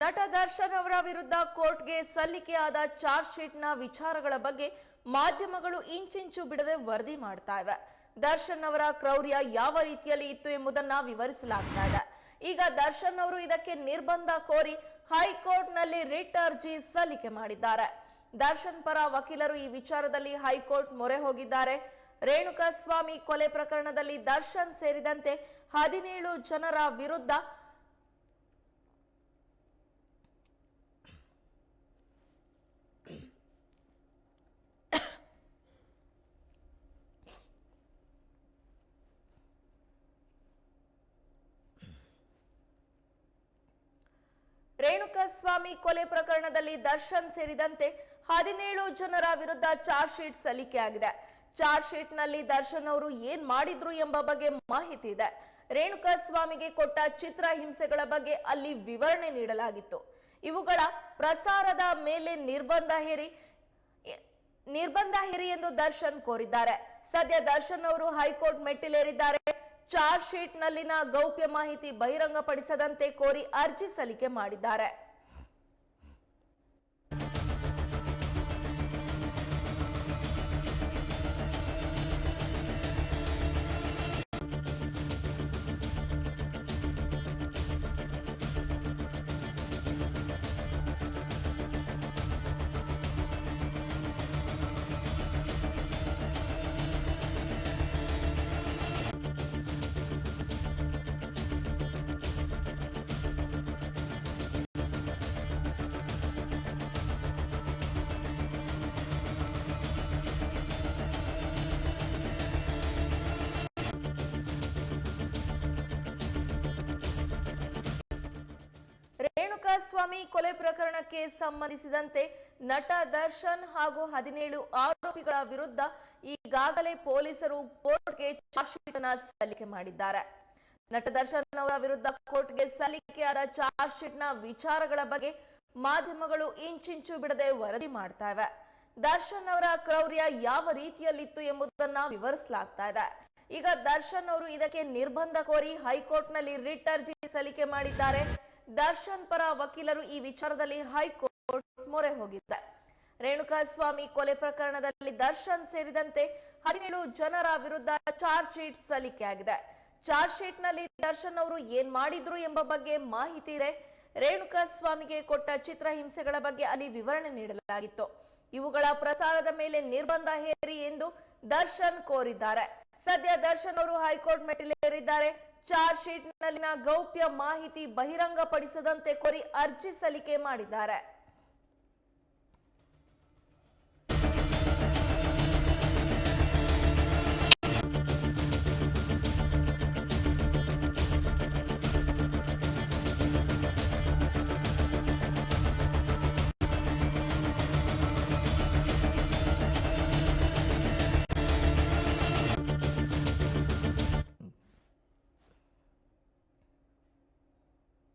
ನಟ ದರ್ಶನ್ ಅವರ ವಿರುದ್ಧ ಕೋರ್ಟ್ಗೆ ಸಲ್ಲಿಕೆಯಾದ ಚಾರ್ಜ್ ಶೀಟ್ನ ವಿಚಾರಗಳ ಬಗ್ಗೆ ಮಾಧ್ಯಮಗಳು ಇಂಚಿಂಚು ಬಿಡದೆ ವರದಿ ಮಾಡ್ತಾ ಇವೆ. ದರ್ಶನ್ ಅವರ ಕ್ರೌರ್ಯ ಯಾವ ರೀತಿಯಲ್ಲಿ ಇತ್ತು ಎಂಬುದನ್ನ ವಿವರಿಸಲಾಗ್ತಾ ಇದೆ. ಈಗ ದರ್ಶನ್ ಅವರು ಇದಕ್ಕೆ ನಿರ್ಬಂಧ ಕೋರಿ ಹೈಕೋರ್ಟ್ನಲ್ಲಿ ರಿಟ್ ಅರ್ಜಿ ಸಲ್ಲಿಕೆ ಮಾಡಿದ್ದಾರೆ. ದರ್ಶನ್ ಪರ ವಕೀಲರು ಈ ವಿಚಾರದಲ್ಲಿ ಹೈಕೋರ್ಟ್ ಮೊರೆ ಹೋಗಿದ್ದಾರೆ. ರೇಣುಕಾ ಸ್ವಾಮಿ ಕೊಲೆ ಪ್ರಕರಣದಲ್ಲಿ ದರ್ಶನ್ ಸೇರಿದಂತೆ ಹದಿನೇಳು ಜನರ ವಿರುದ್ಧ ರೇಣುಕಾ ಸ್ವಾಮಿ ಕೊಲೆ ಪ್ರಕರಣದಲ್ಲಿ ದರ್ಶನ್ ಸೇರಿದಂತೆ ಹದಿನೇಳು ಜನರ ವಿರುದ್ಧ ಚಾರ್ಜ್ ಶೀಟ್ ಸಲ್ಲಿಕೆಯಾಗಿದೆ ಚಾರ್ಜ್ ಶೀಟ್ನಲ್ಲಿ ದರ್ಶನ್ ಅವರು ಏನ್ ಮಾಡಿದ್ರು ಎಂಬ ಬಗ್ಗೆ ಮಾಹಿತಿ ಇದೆ. ರೇಣುಕಾ ಸ್ವಾಮಿಗೆ ಕೊಟ್ಟ ಚಿತ್ರ ಹಿಂಸೆಗಳ ಬಗ್ಗೆ ಅಲ್ಲಿ ವಿವರಣೆ ನೀಡಲಾಗಿತ್ತು. ಇವುಗಳ ಪ್ರಸಾರದ ಮೇಲೆ ನಿರ್ಬಂಧ ಹೇರಿ ನಿರ್ಬಂಧ ಹೇರಿ ಎಂದು ದರ್ಶನ್ ಕೋರಿದ್ದಾರೆ. ಸದ್ಯ ದರ್ಶನ್ ಅವರು ಹೈಕೋರ್ಟ್ ಮೆಟ್ಟಿಲೇರಿದ್ದಾರೆ. ಚಾರ್ಜ್ ಶೀಟ್ ನಲ್ಲಿನ ಗೌಪ್ಯ ಮಾಹಿತಿ ಬಹಿರಂಗಪಡಿಸದಂತೆ ಕೋರಿ ಅರ್ಜಿ ಸಲ್ಲಿಕೆ ಮಾಡಿದ್ದಾರೆ. ಸ್ವಾಮಿ ಕೊಲೆ ಪ್ರಕರಣಕ್ಕೆ ಸಂಬಂಧಿಸಿದಂತೆ ನಟ ದರ್ಶನ್ ಹಾಗೂ ಹದಿನೇಳು ಆರೋಪಿಗಳ ವಿರುದ್ಧ ಈಗಾಗಲೇ ಪೊಲೀಸರು ಕೋರ್ಟ್ಗೆ ಚಾರ್ಜ್ ಶೀಟ್ ಅನ್ನ ಸಲ್ಲಿಕೆ ಮಾಡಿದ್ದಾರೆ. ನಟ ದರ್ಶನ್ ಅವರ ವಿರುದ್ಧ ಕೋರ್ಟ್ಗೆ ಸಲ್ಲಿಕೆಯಾದ ಚಾರ್ಜ್ ಶೀಟ್ನ ವಿಚಾರಗಳ ಬಗ್ಗೆ ಮಾಧ್ಯಮಗಳು ಇಂಚಿಂಚು ಬಿಡದೆ ವರದಿ ಮಾಡ್ತಾ ಇವೆ. ದರ್ಶನ್ ಅವರ ಕ್ರೌರ್ಯ ಯಾವ ರೀತಿಯಲ್ಲಿತ್ತು ಎಂಬುದನ್ನ ವಿವರಿಸಲಾಗ್ತಾ ಇದೆ. ಈಗ ದರ್ಶನ್ ಅವರು ಇದಕ್ಕೆ ನಿರ್ಬಂಧ ಕೋರಿ ಹೈಕೋರ್ಟ್ನಲ್ಲಿ ರಿಟ್ ಅರ್ಜಿ ಸಲ್ಲಿಕೆ ಮಾಡಿದ್ದಾರೆ. ದರ್ಶನ್ ಪರ ವಕೀಲರು ಈ ವಿಚಾರದಲ್ಲಿ ಹೈಕೋರ್ಟ್ ಮೊರೆ ಹೋಗಿದ್ದಾರೆ. ರೇಣುಕಾ ಸ್ವಾಮಿ ಕೊಲೆ ಪ್ರಕರಣದಲ್ಲಿ ದರ್ಶನ್ ಸೇರಿದಂತೆ ಹದಿನೇಳು ಜನರ ವಿರುದ್ಧ ಚಾರ್ಜ್ ಶೀಟ್ ಸಲ್ಲಿಕೆಯಾಗಿದೆ ಚಾರ್ಜ್ ಶೀಟ್ನಲ್ಲಿ ದರ್ಶನ್ ಅವರು ಏನ್ ಮಾಡಿದ್ರು ಎಂಬ ಬಗ್ಗೆ ಮಾಹಿತಿ ಇದೆ. ರೇಣುಕಾ ಸ್ವಾಮಿಗೆ ಕೊಟ್ಟ ಚಿತ್ರಹಿಂಸೆಗಳ ಬಗ್ಗೆ ಅಲ್ಲಿ ವಿವರಣೆ ನೀಡಲಾಗಿತ್ತು. ಇವುಗಳ ಪ್ರಸಾರದ ಮೇಲೆ ನಿರ್ಬಂಧ ಹೇರಿ ಎಂದು ದರ್ಶನ್ ಕೋರಿದ್ದಾರೆ. ಸದ್ಯ ದರ್ಶನ್ ಅವರು ಹೈಕೋರ್ಟ್ ಮೆಟ್ಟಿಲೇರಿದ್ದಾರೆ. ಚಾರ್ಜ್ ಶೀಟ್ನಲ್ಲಿನ ಗೌಪ್ಯ ಮಾಹಿತಿ ಬಹಿರಂಗಪಡಿಸದಂತೆ ಕೋರಿ ಅರ್ಜಿ ಸಲ್ಲಿಕೆ ಮಾಡಿದ್ದಾರೆ.